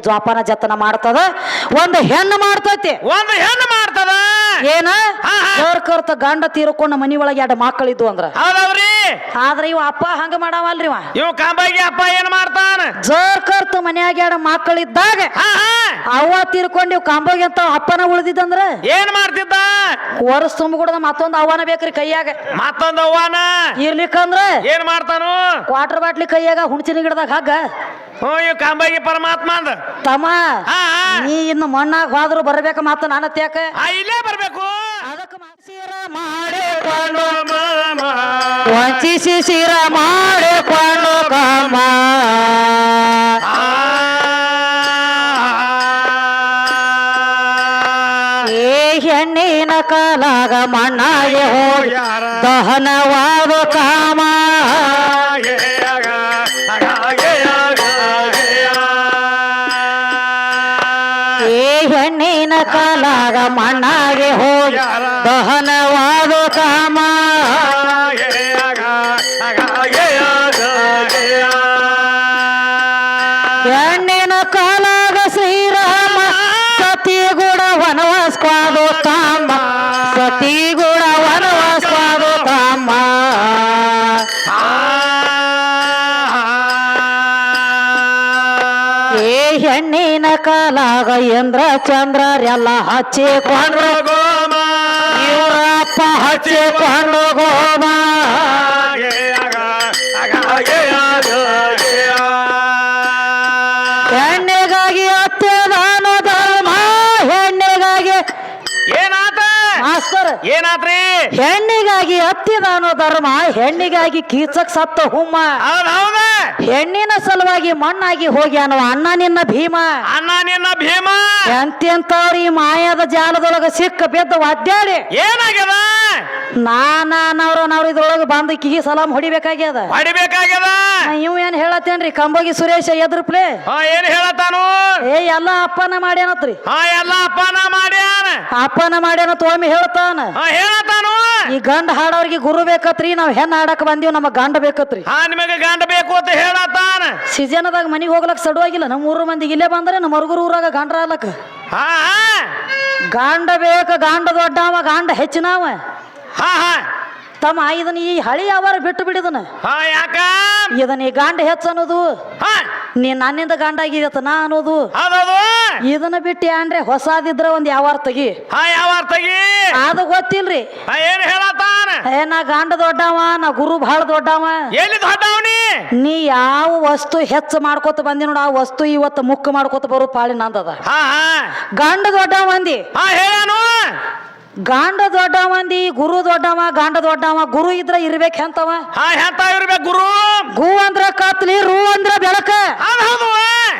ಜೋಪಾನ ಜತನ ಮಾಡ್ತದ? ಒಂದು ಹೆಣ್ಣು ಮಾಡ್ತೈತಿ. ಒಂದು ಹೆಣ್ಣು ಮಾಡ್ತದ? ಏನ. ಕರ್ತ ಗಂಡ ತೀರ್ಕೊಂಡ ಮನಿ ಒಳಗೆ ಎರಡು ಮಕ್ಕಳಿದ್ವು ಅಂದ್ರ. ಆದ್ರೆ ಇವ ಅಪ್ಪ ಹಂಗ ಮಾಡವಲ್ರಿ ಇವ. ಇವ್ ಕಾಂಬಾಗಿ ಅಪ್ಪ ಏನ್ ಮಾಡ್ತಾನ? ಜೋರ್ ಕರ್ತು ಮನ್ಯಾಗ ಎರಡು ಮಕ್ಕಳಿದ್ದಾಗ ಹಾ ಹಾ. ಅವ್ವ ತೀರ್ಕೊಂಡು ಇವ್ ಕಾಂಬೋಗಿ ಅಂತ ಅಪ್ಪನ ಉಳಿದಿದ್ದಂದ್ರ? ಏನ್ ಮಾಡ್ತಿದ್ದ? ವರ್ಷ ತುಂಬಿಕೊಡದ ಮತ್ತೊಂದು ಅವ್ವಾನ ಬೇಕ್ರಿ ಕೈಯಾಗ. ಮತ್ತೊಂದು ಅವ್ವಾನ? ಇರ್ಲಿಕ್ಕಂದ್ರ? ಏನ್ ಮಾಡ್ತಾನು? ಕ್ವಾರ್ಟರ್ ಬಾಟ್ಲಿ ಕೈಯಾಗ ಹುಣಸಿನ ಗಿಡದಾಗ ಹಗ್ಗ. ಹ್ಞೂ ಇವ್ ಕಾಂಬಾಗಿ ಪರಮಾತ್ಮ ಅಂದ. ತಮ್ಮ ನೀ ಇನ್ನು ಮಣ್ಣಾಗ ಹೋದ್ರು ಬರ್ಬೇಕ ಮತ್ತ ನಾನು ತ್ಯಾಕ ಇಲ್ಲೇ ಬರ್ಬೇಕು. ಅದಕ್ಕೆ ಮಾಡಿ ವಂಚಿಸಿ ಶಿರ ಮಾಡಿಕೊಂಡು ಕಾಮ ಏ ಹೆಣ್ಣಿನ ಕಾಲಾಗ ಮಣ್ಣಾಗೆ ಹೋಗಿ ದಹನವಾದ ಕಾಮ. ಏ ಹೆಣ್ಣಿನ ಕಾಲಾಗ ಮಣ್ಣಾಗೆ ಹೋಗಿ ದಹನವಾದ ಹೆಣ್ಣಿನ ಕಾಲಾಗ ಇಂದ್ರ ಚಂದ್ರರೆಲ್ಲ ಹಚ್ಚಿಕೊಂಡ್ರು ಇವರಪ್ಪ ಹಚ್ಚಿಕೊಂಡು ಗೋಮ ಹೆಣ್ಣಿಗಾಗಿ ಅತ್ಯದಾನ ಧರ್ಮ ಹೆಣ್ಣಿಗಾಗಿ ಏನಾತ? ಮಾಸ್ತರ್. ಏನಾತ್ರಿ? ಹೆಣ್ಣಿಗಾಗಿ ಹತ್ತಿದಾನೋ ಧರ್ಮ ಹೆಣ್ಣಿಗಾಗಿ ಕೀಚಕ್ ಸತ್ತ ಹುಮ್ಮ. ಹೌದ? ಹೆಣ್ಣಿನ ಸಲುವಾಗಿ ಮಣ್ಣಾಗಿ ಹೋಗ್ಯಾನೋ ಅಣ್ಣ ನಿನ್ನ ಭೀಮ. ಅಣ್ಣ ನಿನ್ನ ಭೀಮ. ಎಂತೆಂತವ್ರು ಈ ಮಾಯದ ಜಾಲದೊಳಗ ಸಿಕ್ಕ ಬಿದ್ದು ಒದ್ದಾಡಿ ಏನಾಗ್ಯದ? ನಾನವ್ರ ನಾವ್ ಇದ್ರೊಳಗ ಬಂದು ಕಿಗಿ ಸಲಾಮ್ ಹೊಡಿಬೇಕಾಗ್ಯದ. ಹೊಡಿಬೇಕಾಗ್ಯದ? ಇವ್ ಏನ್ ಹೇಳತ್ತೇನ್ರಿ? ಕಂಬೋಗಿ ಸುರೇಶ ಎದ್ರ ಪ್ಲೇ ಹಾ ಏನ್ ಹೇಳತ್ತಾನು? ಏ ಎಲ್ಲ ಅಪ್ಪನ ಮಾಡ್ಯಾನತ್ರಿ. ಹಾ ಎಲ್ಲ ಅಪ್ಪನ ಮಾಡ್ಯಾನ. ಅಪ್ಪನ ಮಾಡ್ಯಾನ ತೋಮಿ ಹೇಳ್ತಾನ. ಹಾ ಹೇಳತಾನು ಈ ಗಂಡ ಹಾಡೋರಿಗೆ ಗುರು ಬೇಕತ್ರಿ ನಾವ್ ಹೆಣ್ಣ ಹಾಡಕ್ ಬಂದೀವಿ ನಮ್ಮ ಗಂಡ ಬೇಕತ್ರಿ. ಹಾ ನಿಮಗೆ ಗಂಡ ಬೇಕು ಅಂತ ಹೇಳತಾನ ಸೀಸನ್ದಾಗ ಮನಿಗೆ ಹೋಗ್ಲಕ್ ಸಡುವಾಗಿಲ್ಲ ನಮ್ಮ ಊರು ಮಂದಿಗೆ ಇಲ್ಲೇ ಬಂದ್ರೆ ನಮ್ಮ ಮರುಗುರು ಊರಾಗ ಗಂಡ ಆಗ್ಲಕ್ ಹಾ ಹಾ. ಗಂಡ ಬೇಕ ಗಂಡ ದೊಡ್ಡವ ಗಂಡ ಹೆಚ್ಚಿನವ. ಹಾ ಹಾ. ತಮ್ಮ ಇದನ್ನ ಈ ಹಳಿ ಅವರ ಬಿಟ್ಟು ಬಿಡಿದನ? ಹಾ ಯಾಕ? ಇದನ್ನ ಈ ಗಂಡ ಹೆಚ್ಚ ಅನ್ನೋದು ಹಾ. ನೀ ನನ್ನಿಂದ ಗಂಡ ಆಗಿದತ್ತ ನಾ ಅನ್ನೋದು. ಹೌದೌದು. ಇದನ್ನ ಬಿಟ್ಟು ಅಂದ್ರೆ ಹೊಸಾದಿದ್ರ ಒಂದ್ ಯಾವಾರ ತಗಿ. ಹಾ ಯಾವ ಅರ್ಥಗಿ ಅದು ಗೊತ್ತಿಲ್ರಿ. ಹಾ ಏನ್ ಹೇಳತಾನ ಏ ನಾ ಗಂಡ ದೊಡ್ಡವ ನಾ ಗುರು ಬಹಳ ದೊಡ್ಡವ. ಎಲ್ಲಿ ದೊಡ್ಡವನಿ ನೀ? ಯಾವ ವಸ್ತು ಹೆಚ್ಚು ಮಾಡ್ಕೋತ ಬಂದಿ ನೋಡ ಆ ವಸ್ತು ಇವತ್ತು ಮುಕ್ಕ ಮಾಡ್ಕೊತ ಬರೋ ಪಾಳಿ ನಂದದ. ಹಾ ಹಾ. ಗಂಡ ದೊಡ್ಡ ಮಂದಿ ಹಾ ಹೇಳನು. ಗಂಡ ದೊಡ್ಡ ಮಂದಿ ಗುರು ದೊಡ್ಡವ ಗಂಡ ದೊಡ್ಡವ ಗುರು ಇದ್ರ ಇರ್ಬೇಕು ಎಂತವ ಹಾ ಹೇಳ್ತಾ ಇರ್ಬೇಕು ಗುರು. ಗು ಅಂದ್ರ ಕತ್ಲಿ ರು ಅಂದ್ರ ಬೆಳಕ. ಹೌದು.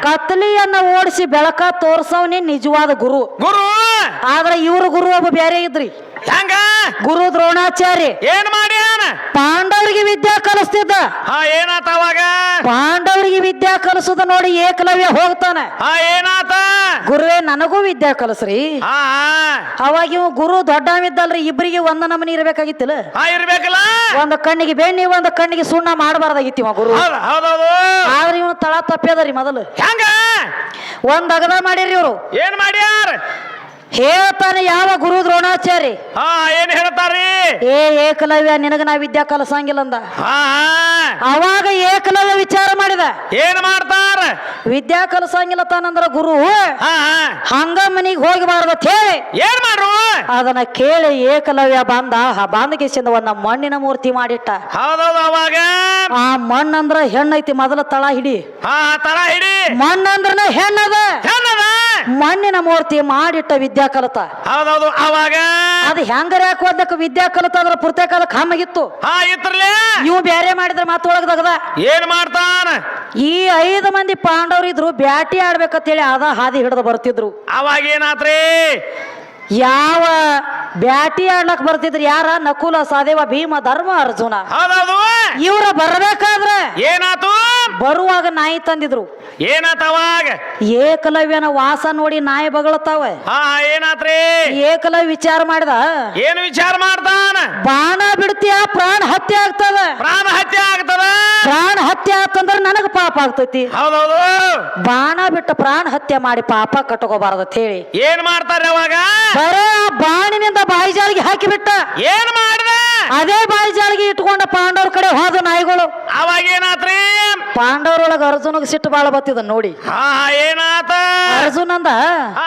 ಕತ್ಲಿಯನ್ನ ಓಡಿಸಿ ಬೆಳಕ ತೋರ್ಸವ್ನಿ ನಿಜವಾದ ಗುರು. ಗುರು! ಆದ್ರೆ ಇವ್ರ ಗುರು ಒಬ್ಬ ಬೇರೆ ಇದ್ರಿ. ಹೆಂಗ? ಗುರು ದ್ರೋಣಾಚಾರ್ಯ. ಏನ್ ಮಾಡ್ಯಾನ? ಪಾಂಡವರಿಗೆ ವಿದ್ಯಾ ಕಲಿಸ್ತಿದ್ದ. ಹಾ ಏನಾತ ಅವಾಗ? ಪಾಂಡವರಿಗೆ ವಿದ್ಯಾ ಕಲಿಸುದ ನೋಡಿ ಏಕಲವ್ಯ ಹೋಗ್ತಾನೆ. ಹಾ ಏನಾತ? ಗುರುವೇ ನನಗೂ ವಿದ್ಯಾ ಕಲಿಸ್ರಿ. ಹಾ ಹಾ. ಅವಾಗ ಇವ್ ಗುರು ದೊಡ್ಡವಿದ್ದಲ್ರಿ ಇಬ್ಬರಿಗೆ ಒಂದ ನಮನಿ ಇರ್ಬೇಕಾಗಿತ್ತಿಲ್ಲ. ಹಾ ಇರ್ಬೇಕಲ್ಲ? ಒಂದು ಕಣ್ಣಿಗೆ ಬೆಣ್ಣಿ ಒಂದು ಕಣ್ಣಿಗೆ ಸುಣ್ಣ ಮಾಡಬಾರ್ದಾಗಿತ್ತು ಇವ ಗುರು. ಹೌದ್ ಹೌದೌದು. ಆದ್ರೆ ಇವನು ತಳ ತಪ್ಪೇದರಿ ಮೊದಲು. ಹೆಂಗ? ಒಂದ್ ಅಗದ ಮಾಡಿರಿ ಇವ್ರು. ಏನ್ ಮಾಡ್ಯಾರ? ಹೇಳ್ತಾನೆ ಯಾವ ಗುರು ದ್ರೋಣಾಚಾರಿ ಹಾ ಏನ್ ಹೇಳ್ತಾರ್ರಿ? ಏ ಏಕಲವ್ಯ ನಿನಗ ನಾ ವಿದ್ಯಾ ಕಲಸಂಗಿಲ್ಲ ಅಂದ. ಹಾ ಹಾ. ಅವಾಗ ಏಕಲವ್ಯ ಮಾಡಿದ? ಏನ್ ಮಾಡ್ತಾರ? ವಿದ್ಯಾ ಕಲಸಂಗಿಲ್ಲ ತಾನಂದ್ರ ಗುರು. ಹಂಗ ಮನಿಗೆ ಹೋಗಿ ಅಂತ ಹೇಳಿ. ಏನ್ ಮಾಡ್ರು? ಅದನ್ನ ಕೇಳಿ ಏಕಲವ್ಯ ಬಂದ ಆ ಬಾಂಧಕಿಸಿಂದ ಒಂದ ಮಣ್ಣಿನ ಮೂರ್ತಿ ಮಾಡಿಟ್ಟ. ಹೌದೌದು ಅವಾಗ? ಆ ಮಣ್ಣಂದ್ರ ಹೆಣ್ಣೈತಿ ಮೊದಲ ತಳ ಹಿಡಿ. ತರ ಹಿಡಿ. ಮಣ್ಣಂದ್ರನ ಹೆಣ್ಣದ. ಹೆಣ್ಣದ? ಮಣ್ಣಿನ ಮೂರ್ತಿ ಮಾಡಿಟ್ಟ ವಿದ್ಯಾ ಕಲಿತ ಹೌದೌದು ಅವಾಗ ಅದು ಹೆಂಗರ ಯಾಕೆ ವಿದ್ಯಾ ಕಲಿತ ಅದ್ರ ಪ್ರತ್ಯೇಕ ಕಾಲ ಕಾಮಗಿತ್ತು. ಹಾ ಇತ್ರಲೇ ಇವು ಮಾತು ಮಾಡಿದ್ರೆ ಮಾತೊಳಗದಗದ ಏನ್ ಮಾಡ್ತಾನ? ಈ ಐದು ಮಂದಿ ಪಾಂಡವ್ರು ಇದ್ರು ಬ್ಯಾಟಿ ಆಡ್ಬೇಕಂತೇಳಿ ಅದ ಹಾದಿ ಹಿಡಿದು ಬರ್ತಿದ್ರು. ಅವಾಗ ಏನಾತ್ರಿ? ಯಾವ ಬ್ಯಾಟಿ ಆಡ್ಲಕ್ ಬರ್ತಿದ್ರು ಯಾರ? ನಕುಲ ಸಹದೇವ ಭೀಮ ಧರ್ಮ ಅರ್ಜುನ. ಹೌದೌದು. ಇವ್ರ ಬರ್ಬೇಕಾದ್ರೆ ಏನಾತು? ಬರುವಾಗ ನಾಯಿ ತಂದಿದ್ರು. ಏನಾತವಾಗ? ಏಕಲವ್ಯನ ವಾಸ ನೋಡಿ ನಾಯಿ ಬಗಳತಾವ. ಹಾ ಏನಾತ್ರಿ? ಏಕಲವ್ಯ ವಿಚಾರ ಮಾಡ್ದ. ಏನು ವಿಚಾರ ಮಾಡ್ತಾನ? ಬಾಣ ಬಿಡ್ತೀಯ ಪ್ರಾಣ ಹತ್ಯೆ ಆಗ್ತದ. ಪ್ರಾಣ ಹತ್ಯೆ ಆಗ್ತದ. ಹತ್ಯೆ ಆತಂದ್ರೆ ನನಗ ಪಾಪ ಆಗ್ತೈತಿ. ಹೌದೌದು. ಬಾಣ ಬಿಟ್ಟ ಪ್ರಾಣ ಹತ್ಯೆ ಮಾಡಿ ಪಾಪ ಕಟ್ಕೋಬಾರದು ಅಂತ ಹೇಳಿ. ಏನ್ ಮಾಡ್ತಾರೆ ಅವಾಗ? ಬರೇ ಆ ಬಾಣಿನಿಂದ ಬಾಯಿ ಜಾಲಿಗೆ ಹಾಕಿಬಿಟ್ಟ. ಏನ್ ಮಾಡ್ದ? ಅದೇ ಬಾಯಿ ಜಾಲಿಗೆ ಇಟ್ಕೊಂಡ ಪಾಂಡವ್ರ ಕಡೆ ಹೋದ ನಾಯಿಗಳು. ಅವಾಗ ಏನಾತ್ರಿ? ಪಾಂಡವರೊಳಗ ಅರ್ಜುನಗ್ ಸಿಟ್ಟು ಬಾಳ ಬತ್ತಿದ ನೋಡಿ. ಹಾ ಏನಾತ? ಅರ್ಜುನ್ ಅಂದ ಹಾ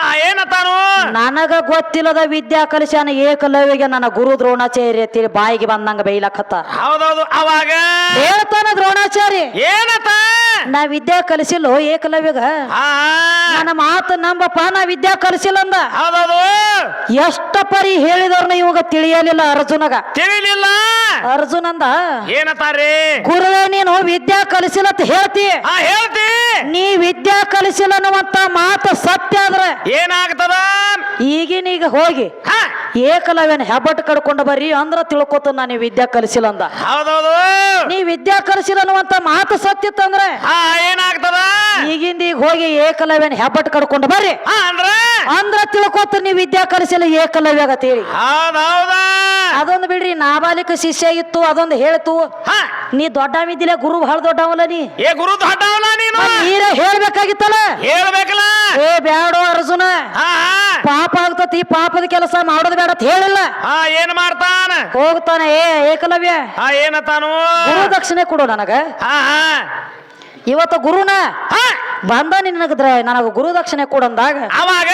ನನಗ ಗೊತ್ತಿಲ್ಲದ ವಿದ್ಯಾ ಕಲಿಸ್ಯಾನ ಏಕಲವ್ಯಗೆ ನನ್ನ ಗುರು ದ್ರೋಣಾಚಾರ್ಯ ತಿಳಿ ಬಾಯಿಗೆ ಬಂದಂಗ ಬೈಲಕತ್ತ. ಹೌದೌದು ಅವಾಗ? ಹೇಳ್ತಾನ ದ್ರೋಣಾಚಾರ್ಯ. ಏನತ್ತ ನಾ ವಿದ್ಯಾ ಕಲಿಸಿಲ್ಲೋ ಏಕಲವ್ಯಗ? ನನ್ನ ಮಾತು ನಂಬಪ್ಪ ನಾ ವಿದ್ಯಾ ಕಲಿಸಿಲ್ಲಂದ. ಹೌದೌದು. ಎಷ್ಟ ಪರಿ ಹೇಳಿದವ್ರನ್ನ ಇವಾಗ ತಿಳಿಯಲಿಲ್ಲ ಅರ್ಜುನಗ. ತಿಳಿಲಿಲ್ಲ? ಅರ್ಜುನಂದ ಅಂದ ಏನತ್ತಾರಿ ಗುರುವೇ ನೀನು ವಿದ್ಯಾ ಕಲಿಸಿಲ್ಲ ಅಂತ ಹೇಳ್ತಿ. ಹೇಳ್ತಿ. ನೀ ವಿದ್ಯಾ ಕಲಿಸಿಲ್ಲ ಅನ್ನುವಂತ ಮಾತು ಸತ್ಯ ಆದ್ರೆ ಏನಾಗ್ತದ? ಈಗಿನೀಗ ಹೋಗಿ ಹಾ. ಏಕಲವ್ಯನ ಹೆಬ್ಬಟ್ಟು ಕಡ್ಕೊಂಡು ಬರ್ರಿ ಅಂದ್ರ ತಿಳ್ಕೊತ ನಾನು ವಿದ್ಯಾ ಕಲಿಸಿಲ್ಲ ಅಂದ ಹೌದೌದು. ನೀ ವಿದ್ಯಾ ಕಲಿಸಿಲ್ಲ ಅನ್ನುವಂತ ಮಾತು ಸತ್ಯ ತಂದ್ರೆ ಏನಾಗ್ತದ? ಈಗಿಂದ ಈಗ ಹೋಗಿ ಏಕಲವ್ಯನ ಹೆಬ್ಬಟ್ಟು ಕಡ್ಕೊಂಡು ಬರ್ರಿ. ಅಂದ್ರ? ಅಂದ್ರ ತಿಳ್ಕೊತ ನೀ ವಿದ್ಯಾ ಕಲಿಸಲ್ಲ ಏಕಲವ್ಯ ಆಗತ್ತೆ ಹೇಳಿ ಅದೊಂದು ಬಿಡ್ರಿ ನಾಬಾಲಿಕ ಶಿಷ್ಯ ಇತ್ತು ಅದೊಂದು ಹೇಳ್ತು. ನೀ ದೊಡ್ಡ ಮಿದ್ದಿಲ್ಲ ಗುರು ಬಹಳ ದೊಡ್ಡವಲ್ಲ ನೀ. ಏ ಗುರು ದೊಡ್ಡವಲ್ಲ ನೀನು? ನೀರ ಹೇಳ್ಬೇಕಾಗಿತ್ತಲ್ಲ? ಹೇಳ್ಬೇಕಲ್ಲ. ಏ ಬ್ಯಾಡೋ ಅರ್ಜುನ. ಪಾಪ ಆಗ್ತತಿ ಪಾಪದ ಕೆಲಸ ಮಾಡೋದು ಬೇಡ ಅಂತ ಹೇಳಿಲ್ಲ. ಏನ್ ಮಾಡ್ತಾನ? ಹೋಗ್ತಾನೆ ಏ ಏಕಲವ್ಯ. ಏನತಾನು? ಗುರು ದಕ್ಷಿಣೆ ಕೊಡು ನನಗ. ಇವತ್ತು ಗುರುನ ಬಂದ ನಿನಗದ್ರ ನನಗ ಗುರು ದಕ್ಷಿಣೆ ಕೊಡು ಅವಾಗ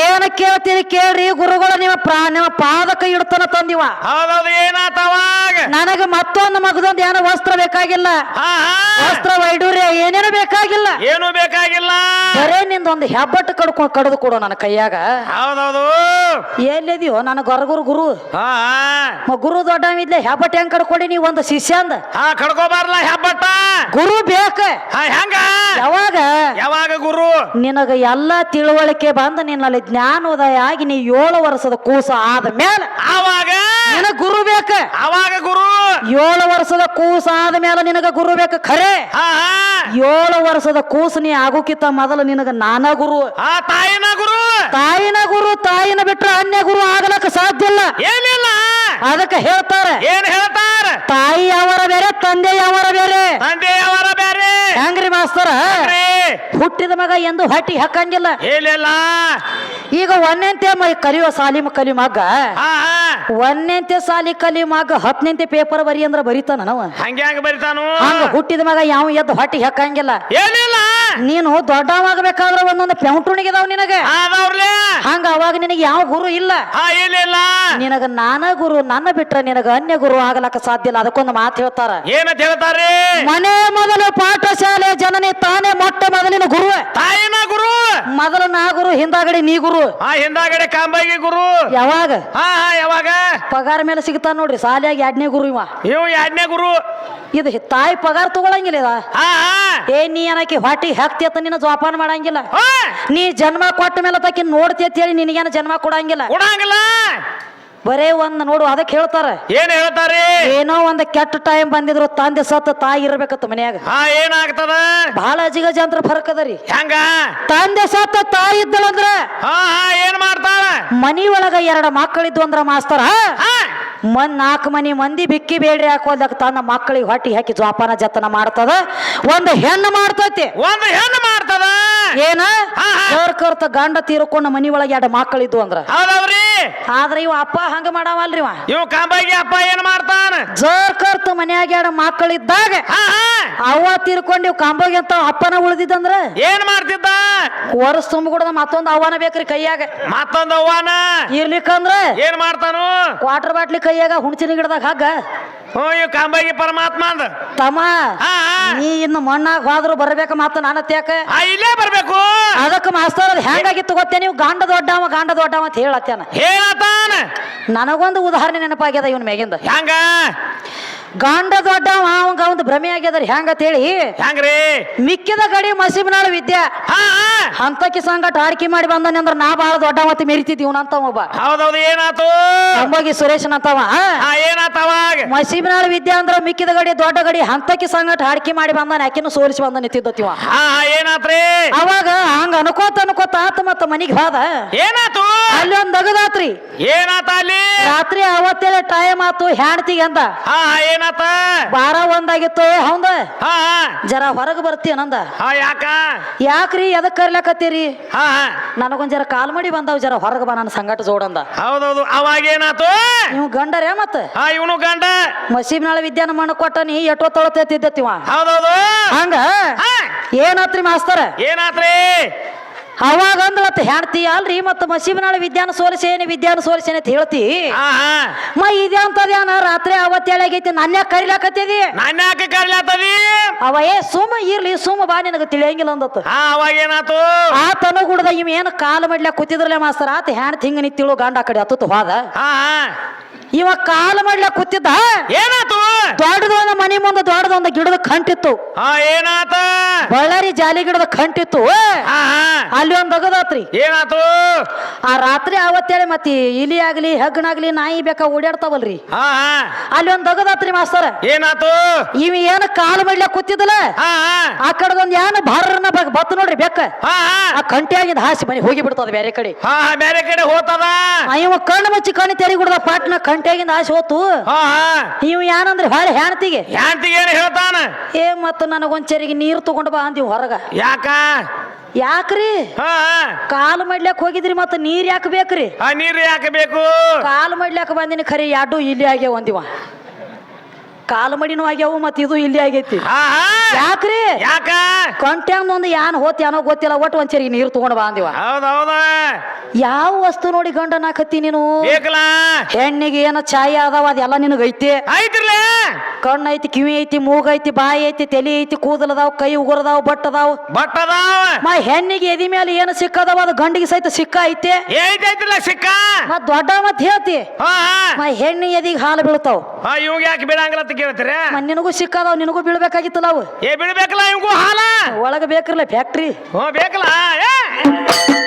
ಏನ ಕೇಳ್ತೀರಿ ಕೇಳ್ರಿ ಗುರುಗಳು ನಿಮ್ಮ ಪ್ರಾ ನಿಮ್ಮ ಪಾದಕ ಇಡ್ತಾನ ತಂದಿವ. ಹೌದೌದು ಏನಾತ ಅವಾಗ? ನನಗ ಮತ್ತೊಂದು ಮಗದೊಂದು ಏನೋ ವಸ್ತ್ರ ಬೇಕಾಗಿಲ್ಲ. ವಸ್ತ್ರ ವೈಡೂರ್ಯ ಏನೇನು ಬೇಕಾಗಿಲ್ಲ. ಏನು ಬೇಕಾಗಿಲ್ಲ. ಬರೇ ನಿಂದೊಂದು ಹೆಬ್ಬಟ್ಟು ಕಡ್ಕೊಂಡು ಕಡ್ದು ಕೊಡು ನನ್ನ ಕೈಯಾಗ. ಹೌದೌದು. ಎಲ್ಲಿದೆಯೋ ನನ್ನ ಗೊರಗುರು ಗುರು. ಗುರು ದೊಡ್ಡ ಇದ್ಲೆ ಹೆಬ್ಬಟ್ಟು ಹೆಂಗ್ ಕಡ್ಕೊಡಿ ನೀವು ಒಂದು ಶಿಷ್ಯ ಅಂದ. ಕಡ್ಕೋಬಾರ್ಲ ಹೆಬ್ಬಟ್ಟ. ಗುರು ಬೇಕ. ಹೆಂಗ? ಯಾವಾಗ? ಯಾವಾಗ ಗುರು? ನಿನಗ ಎಲ್ಲಾ ತಿಳುವಳಿಕೆ ಬಂದು ನಿನ್ನಲ್ಲಿ ಜ್ಞಾನೋದಯ ಆಗಿ ನೀ ಏಳು ವರ್ಷದ ಕೂಸ ಆದ ಮೇಲೆ ಆವಾಗ? ನಿನಗ ಗುರು ಬೇಕ. ಆವಾಗ ಗುರು? ಏಳು ವರ್ಷದ ಕೂಸ ಆದ ಮೇಲೆ ನಿನಗ ಗುರು ಬೇಕ ಖರೆ? ಏಳು ವರ್ಷದ ಕೂಸ ನೀ ಆಗೋಕಿತ್ತ ಮೊದಲು ನಿನಗ ನಾನ ಗುರು. ಆ ತಾಯಿನ ಗುರು? ತಾಯಿನ ಗುರು ತಾಯಿನ ಬಿಟ್ರೆ ಅನ್ಯ ಗುರು ಆಗ್ಲಕ್ಕ ಸಾಧ್ಯ ಇಲ್ಲ. ಏನಿಲ್ಲ. ಅದಕ್ಕೆ ಹೇಳ್ತಾರೆ ಏನ್ ಹೇಳ್ತಾರ? ತಾಯಿ ಅವರ ಬೇರೆ ತಂದೆ ಅವರ ಬೇರೆ. ತಂದೆ ಅವರ ಬೇರೆ. ಹೆಂಗ್ರಿ ಮಾಸ್ತರ? ಹುಟ್ಟಿದ ಮಗ ಎಂದು ಹೊಟ್ಟಿ ಹಾಕಂಗಿಲ್ಲ. ಏನಿಲ್ಲ ಈಗ ಒಂದೆಂತೆ ಮ ಕಲಿಯೋ ಸಾಲಿ ಕಲಿ ಮಗ. ಒಂದೆಂತೆ ಸಾಲಿ ಕಲಿ ಮಗ ಹತ್ತನೆಂತೆ ಪೇಪರ್ ಬರಿ ಅಂದ್ರ ಬರಿತಾನ ನಾವು ಹಂಗೆ ಹಂಗ ಬರಿತಾನು? ಹಂಗ ಹುಟ್ಟಿದ ಮಗ ಯಾವ ಎದ್ದು ಹೊಟ್ಟಿ ಹಾಕಂಗಿಲ್ಲ. ಏನಿಲ್ಲ. ನೀನು ದೊಡ್ಡವಾಗಬೇಕಾದ್ರೆ ಒಂದೊಂದು ಪೆಂಟುಣಿಗಿದಾವ್ ನಿನಗೆ. ಆದವ್ರಲೇ ಹಂಗ ಅವಾಗ ನಿನಗೆ ಯಾವ ಗುರು ಇಲ್ಲ. ಆ ಇಲ್ಲ ನಿನಗ ನಾನ ಗುರು ನನ್ನ ಬಿಟ್ರೆ ನಿನಗ ಅನ್ಯ ಗುರು ಆಗಲಕ್ಕ ಸಾಧ್ಯ ಇಲ್ಲ. ಅದಕ್ಕೊಂದು ಮಾತು ಹೇಳ್ತಾರ. ಏನಂತ ಹೇಳ್ತಾರ್ರಿ? ಮನೆ ಮೊದಲು ಪಾಠಶಾಲೆ ಜನನಿ ತಾನೇ ಮೊಟ್ಟ ಮೊದಲಿನ ಗುರು ತಾಯಿನ ಗುರು? ಮೊದಲು ನಾ ಗುರು ಹಿಂದಾಗಡೆ ನೀ ಗುರು. ಆ ಹಿಂದಾಗಡೆ ಕಾಂಬಾಗಿ ಗುರು? ಯಾವಾಗ? ಹಾ ಹಾ ಯಾವಾಗ? ಪಗಾರ ಮೇಲೆ ಸಿಗ್ತಾನ ನೋಡ್ರಿ ಸಾಲಿಯಾಗಿ ಎರಡನೇ ಗುರು ಇವ. ಇವ್ ಎರಡನೇ ಗುರು. ಇದು ಹಿ- ತಾಯಿ ಪಗಾರ ತಗೊಳಂಗಿಲ್ಲ ಇದ. ಹಾ ಹಾ. ಏ ನೀ ಏನಕ್ಕೆ ಹೊಟ್ಟಿ ಹಾಕ್ತಿ ನಿನ್ನ ಜೋಪಾನ ಮಾಡಂಗಿಲ್ಲ. ನೀ ಜನ್ಮ ಕೊಟ್ಟ ಮೇಲೆ ತಾಕಿ ನೋಡ್ತಿ ಅಂತ ಹೇಳಿ ನಿನಗೇನ ಜನ್ಮ ಕೊಡಂಗಿಲ್ಲ. ಕೊಡಂಗಿಲ್ಲ. ಬರೇ ಒಂದ್ ನೋಡು ಅದಕ್ಕೆ ಹೇಳ್ತಾರ. ಏನ್ ಹೇಳ್ತಾರೆ? ಏನೋ ಒಂದ್ ಕೆಟ್ಟ ಟೈಮ್ ಬಂದಿದ್ರು ತಂದೆ ಸತ್ತ ತಾಯಿ ಇರ್ಬೇಕತ್ತ ಮನ್ಯಾಗ. ಹಾ ಏನಾಗ್ತದ ಬಹಳ ಅಜಿಗ ಜಂತ್ರ ಫರಕ್ ಅದರಿ ಹೆಂಗ? ತಂದೆ ಸತ್ತ ತಾಯಿ ಇದ್ದಳಂದ್ರ ಹಾ ಹಾ ಏನ್ ಮಾಡ್ತಾಳ? ಮನಿ ಒಳಗ ಎರಡ ಮಕ್ಕಳಿದ್ವು ಅಂದ್ರ ಮಾಸ್ತರ. ಹಾ. ಮನ್ ನಾಲ್ಕು ಮನಿ ಮಂದಿ ಬಿಕ್ಕಿ ಬೇಡ್ರಿ ಹಾಕೋದಕ್ಕೆ ತನ್ನ ಮಕ್ಕಳಿಗೆ ಹೊಟ್ಟಿ ಹಾಕಿ ಜೋಪಾನ ಜತನ ಮಾಡ್ತದ. ಒಂದು ಹೆಣ್ಣು ಮಾಡ್ತೈತಿ. ಒಂದು ಹೆಣ್ಣು ಮಾಡ್ತದ? ಏನ. ಕರ್ತ ಗಂಡ ತೀರ್ಕೊಂಡ ಮನಿ ಒಳಗೆ ಎರಡು ಮಕ್ಕಳಿದ್ವು ಅಂದ್ರ. ಆದ್ರ ಇವ ಅಪ್ಪ ಹಂಗ ಮಾಡವಲ್ರಿ ಇವ. ಇವ್ ಕಾಂಬಾಗಿ ಅಪ್ಪ ಏನ್ ಮಾಡ್ತಾನ? ಜೋರ್ ಕರ್ತು ಮನ್ಯಾಗ ಎರಡು ಮಕ್ಕಳಿದ್ದಾಗ ಅವ್ವ ತೀರ್ಕೊಂಡು ಇವ್ ಕಾಂಬೋಗಿ ಅಂತ ಅಪ್ಪನ ಉಳಿದಿದ್ದಂದ್ರ? ಏನ್ ಮಾಡ್ತಿದ್ದ? ವರ್ಷ ತುಂಬಿಕೊಡದ ಮತ್ತೊಂದು ಅವನ ಬೇಕ್ರಿ ಕೈಯಾಗ. ಮತ್ತೊಂದು ಅವ್ವಾನ? ಇರ್ಲಿಕ್ಕಂದ್ರ? ಏನ್ ಮಾಡ್ತಾನು? ವಾಟರ್ ಬಾಟ್ಲಿ ಕೈಯಾಗ ಹುಣ್ಚಿನ ಗಿಡದಾಗ ಹಗ್ಗ ಹ್ಞೂ ಇವ್ ಕಾಂಬಾಗಿ ಪರಮಾತ್ಮ ಅಂದ. ತಮ್ಮ ನೀ ಇನ್ನು ಮಣ್ಣಾಗ ಹೋದ್ರು ಬರ್ಬೇಕ ಮತ್ತ ನಾನು ತ್ಯಾಕ ಇಲ್ಲೇ ಬರ್ಬೇಕು. ಅದಕ್ಕೆ ಮಾಸ್ತರ್ ಅದ್ ಹೆಂಗಾಗಿತ್ತು ಗೊತ್ತೇ ನೀವು ಗಾಂಡ ದೊಡ್ಡವ ಗಾಂಡ ದೊಡ್ಡವ ಅಂತ ಹೇಳತ್ತೇನ. ಹೇಳತಾನ ನನಗೊಂದು ಉದಾಹರಣೆ ನೆನಪಾಗ್ಯದ ಇವನ್ ಮ್ಯಾಗಿಂದ. ಹೆಂಗ ಗಂಡ ದೊಡ್ಡ ಅವಂಗ ಒಂದು ಭ್ರಮೆ ಆಗ್ಯದ್ರಿ ಹೆಂಗತ್ ಹೇಳಿ ಹೆಂಗ್ರಿ ಮಿಕ್ಕಿದ ಗಡಿ ಮಸೀಬ್ನಾಳ ವಿದ್ಯಾ. ಹಾ ಹಾ. ಅಂತಕಿ ಸಂಗಟ ಆಡ್ಕಿ ಮಾಡಿ ಬಂದನಿ ಅಂದ್ರ ನಾ ಬಾಳ ದೊಡ್ಡ ಮತ್ತೆ ಮೆರಿತಿದ್ದೀವ್ ಅಂತ ಒಬ್ಬ. ಹೌದೌದು ಏನಾತು? ಅಂಬೋಗಿ ಸುರೇಶನ್ ಅಂತವ ಏನಾತವ ಮಸೀಬ್ನಾಳ ವಿದ್ಯಾ ಅಂದ್ರ ಮಿಕ್ಕಿದ ಗಡಿ ದೊಡ್ಡ ಗಡಿ ಹಂತಕಿ ಸಂಗಟ ಹಾಡ್ಕಿ ಮಾಡಿ ಬಂದಾನ ಆಕಿನ ಸೋರಿಸಿ ಬಂದ ನಿಂತಿದ್ದತಿವ ಹಾ ಏನಾತ್ರಿ? ಅವಾಗ ಹಂಗ ಅನ್ಕೋತ ಅನ್ಕೋತ ಆತ ಮತ್ತ ಮನಿಗ್ ಹೋದ. ಏನಾತು? ಅಲ್ಲಿ ಒಂದ್ ದಗದಾತ್ರಿ. ಏನಾತ ಅಲ್ಲಿ? ರಾತ್ರಿ ಅವತ್ತೇಳೆ ಟೈಮ್ ಆತು ಹ್ಯಾಂಡ್ತಿಗೆ ಅಂತ ಹಾ ಹಾ ಏನಾತ? ಬಾರ ಒಂದಾಗಿತ್ತು ಹೌದ? ಹಾ ಜರ ಹೊರಗೆ ಬರ್ತೀನಂದ ಹಾ ಯಾಕ? ಯಾಕ್ರಿ ಎದಕ್ ಕರ್ಲಾಕತ್ತೀರಿ? ಹಾ ನನಗೊಂದ್ ಜರ ಕಾಲ್ ಮಾಡಿ ಬಂದಾವ್ ಜರ ಹೊರಗೆ ಬಾ ನನ್ನ ಸಂಗಟ ಜೋಡಂದ ಹೌದೌದು ಅವಾಗ ಏನಾತು? ನೀವು ಗಂಡರೇ ಮತ್ತ? ಹಾ ಇವನು ಗಂಡ. ಮಸೀಬ್ ನಾಳೆ ವಿದ್ಯಾನ ಮಣ್ಣ ಕೊಟ್ಟ ನೀ ಎಷ್ಟೋ ತೊಳತಿದ್ದತಿವ ಹೌದೌದು. ಹಂಗ? ಏನಾತ್ರಿ ಮಾಸ್ತರ? ಏನಾತ್ರಿ? ಅವಾಗ ಅಂದ್ಲತ್ತ ಹೆಣ್ತಿ ಅಲ್ರಿ ಮತ್ತ ಮಸೀಬಿನಾಳ ವಿದ್ಯಾನ ಸೋಲಿಸೇನೆ ವಿದ್ಯಾನ ಸೋಲಿಸೇನೆ ಅಂತ ಹೇಳ್ತಿ. ಮ ಇದೇ ರಾತ್ರಿ ರಾತ್ರಿ ಅವತ್ತೇಳಾಗೈತಿ ನನ್ನ ಕರಿಲಾಕತ್ತಿದಿ? ನನ್ನ ಯಾಕೆ ಕರ್ಲಾತದಿ? ಅವ ಏ ಸುಮ್ಮ ಇರ್ಲಿ ಸುಮ್ಮ ಬಾ ನಿನಗ ತಿಳಿಯಂಗಿಲ್ಲ ಅಂದತ್ತ. ಹಾ ಅವಾಗ ಏನಾತು? ಆ ತನು ಗುಡ್ದ ಇವ್ ಏನ್ ಕಾಲು ಮಾಡ್ಲಾಕ ಕೂತಿದ್ರಲ್ಲ ಮಾಸ್ತರ ಆತ ಹೆಣ್ತಿ ಹಿಂಗ ನಿಂತಿಳು ಗಂಡ ಆ ಕಡೆ ಹತ್ತತ್ತು ಹೋದ. ಹಾ ಇವ ಕಾಲು ಮಾಡ್ಲಾಕ ಕೂತಿದ್ದ. ಏನಾತು? ದೊಡ್ಡದೊಂದು ಮನೆ ಮುಂದೆ ದೊಡ್ಡದೊಂದು ಗಿಡದ ಕಂಟಿತ್ತು. ಹಾ ಏನಾತ? ಬಳ್ಳಾರಿ ಜಾಲಿ ಗಿಡದ ಕಂಟಿತ್ತು. ಅಲ್ಲಿ ಒಂದ್ ಬಗದಾತ್ರಿ ಏನಾತು? ಆ ರಾತ್ರಿ ಅವತ್ತೇಳಿ ಮತ್ತೆ ಇಲಿ ಆಗ್ಲಿ ಹೆಗ್ಗನಾಗ್ಲಿ ನಾಯಿ ಬೇಕಾ ಓಡಾಡ್ತಾವಲ್ರಿ. ಅಲ್ಲಿ ಒಂದ್ ಅಗದಾತ್ರಿ ಮಾಸ್ತರ. ಏನಾತು? ಇವ ಏನ ಕಾಲು ಮಾಡ್ಲಾಕ ಕೂತಿದ್ದಲ್ಲ? ಆ ಕಡೆದೊಂದ್ ಏನ ಭಾರನ ಬತ್ತು ನೋಡ್ರಿ ಬೇಕ ಆ ಕಂಟಿ ಆ ಕಂಟಿಯಾಗಿಂದ ಹಾಸಿ ಮನೆ ಹೋಗಿ ಬಿಡ್ತದ ಬೇರೆ ಕಡೆ. ಬೇರೆ ಕಡೆ ಹೋತದ? ಇವ ಕಣ್ಣು ಮುಚ್ಚಿ ಕಣ್ಣು ತೆರಿ ಗುಡ್ದ ಪಾಟ್ನ ಕಂಟಿಯಾಗಿಂದ ಹಾಸಿ ಹೋತು. ಇವ್ ಏನಂದ್ರೆ ಹೊಳೆ ಹೆಣ್ತಿಗೆ ಯಾಂತಿಗೆ ಏನು ಹೇಳ್ತಾನ? ಏ ಮತ್ತ ನನಗೊಂದ್ ಚೆರಿಗೆ ನೀರು ತಗೊಂಡು ಬಾ ಅಂದಿವ್ ಹೊರಗ. ಯಾಕ? ಯಾಕ್ರಿ? ಹಾ ಕಾಲು ಮಾಡ್ಲಾಕ್ ಹೋಗಿದ್ರಿ ಮತ್ತ ನೀರ್ ಯಾಕೆ ಬೇಕ್ರಿ? ಆ ನೀರು ಯಾಕೆ ಬೇಕು? ಕಾಲು ಮಾಡ್ಲಾಕ ಬಂದಿನಿ ಖರೆ ಎರಡು ಇಲ್ಲಿ ಆಗ್ಯಾವ ಒಂದಿವ ಕಾಲು ಮಡಿನೂ ಆಗ್ಯಾವು ಮತ್ತ ಇದು ಇಲ್ಲಿ ಆಗೈತಿ. ಹಾ ಹಾ. ಯಾಕ್ರಿ? ಯಾಕ? ಕಂಟ್ಯಾಂಗ್ ಒಂದು ಯಾನ್ ಹೋತ್ ಏನೋ ಗೊತ್ತಿಲ್ಲ ಒಟ್ಟು ಒಂದ್ ಚೆರಿಗೆ ನೀರು ತಗೊಂಡು ಬಾ ಅಂದಿವ. ಹೌದ್ ಹೌದ. ಯಾವ ವಸ್ತು ನೋಡಿ ಗಂಡನಾಕತ್ತಿ ನೀನು? ಬೇಕಲ್ಲ? ಹೆಣ್ಣಿಗೆ ಏನ ಚಾಯಿ ಅದಾವ ಅದೆಲ್ಲ ನಿನಗೈತಿ ಕಣ್ಣು ಐತಿ ಕಿವಿ ಐತಿ ಮೂಗ ಐತಿ ಬಾಯಿ ಐತಿ ತಲೆ ಐತಿ ಕೂದಲದಾವ್ ಕೈ ಉಗುರದಾವ್ ಬಟ್ ಅದಾವ್ ಬಟ್ ಅದಾವ ಮ ಹೆಣ್ಣಿಗೆ ಎದಿ ಮೇಲೆ ಏನು ಸಿಕ್ಕದವ ಅದು ಗಂಡಿಗೆ ಸಹಿತ ಸಿಕ್ಕ ಐತಿ. ಸಿಕ್ಕ? ಮತ್ ದೊಡ್ಡ ಮತ್ ಹೇಳ್ತಿ. ಹಾ ಮಾ ಮ ಹೆಣ್ಣಿ ಎದಿಗೆ ಹಾಲು ಬೀಳ್ತಾವ್. ಹಾ ಇವಂಗ ಯಾಕೆ ಬೀಳಂಗಿಲ್ಲ ಅಂತ ಕೇಳ್ತೀರ? ಮ ನಿನಗೂ ಸಿಕ್ಕದಾವ್ ನಿನಗೂ ಬೀಳ್ಬೇಕಾಗಿತ್ತಲ್ಲ ಅವು. ಏ ಬಿಡ್ಬೇಕಲ್ಲ ಇವಂಗೂ ಹಾಲ? ಒಳಗ ಬೇಕಿರ್ಲ ಫ್ಯಾಕ್ಟ್ರಿ ಹ್ಞೂ ಬೇಕಲ್ಲ. ಏ!